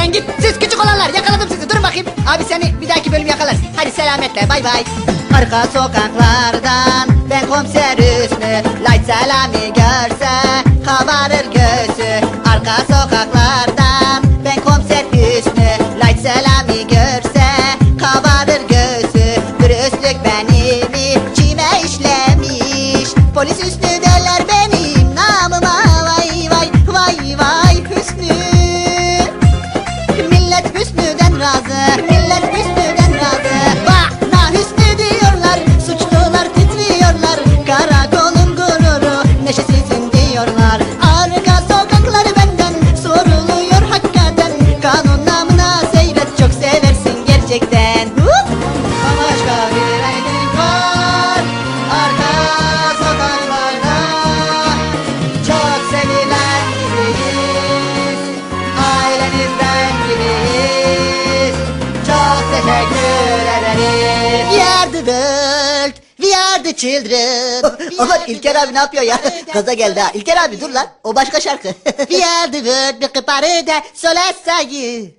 Sen git. Siz küçük olanlar yakaladım sizi. Durun bakayım. Abi seni bir dahaki bölüm yakalarız. Hadi selametle bay bay. Arka sokaklardan ben komiser Hüsnü Light Selami görse kabarır göğsü Arka sokaklardan ben komiser Hüsnü Light Selami görse kabarır göğsü Dürüstlük benim içime işlemiş Polis Hüsnü Diyorlar Arka sokakları benden Soruluyor hakikaten. Kanun namına seyret Çok seversin gerçekten. Hup! Başka Arka sokaklarda Çok sevilen biriyiz Ailenizden biriyiz Çok teşekkür ederiz. The world We are the children Aman İlker abi ne yapıyor ya? Gaza geldi ha. İlker abi dur lan. O başka şarkı. We are the world. Bir kıparı da solestayi.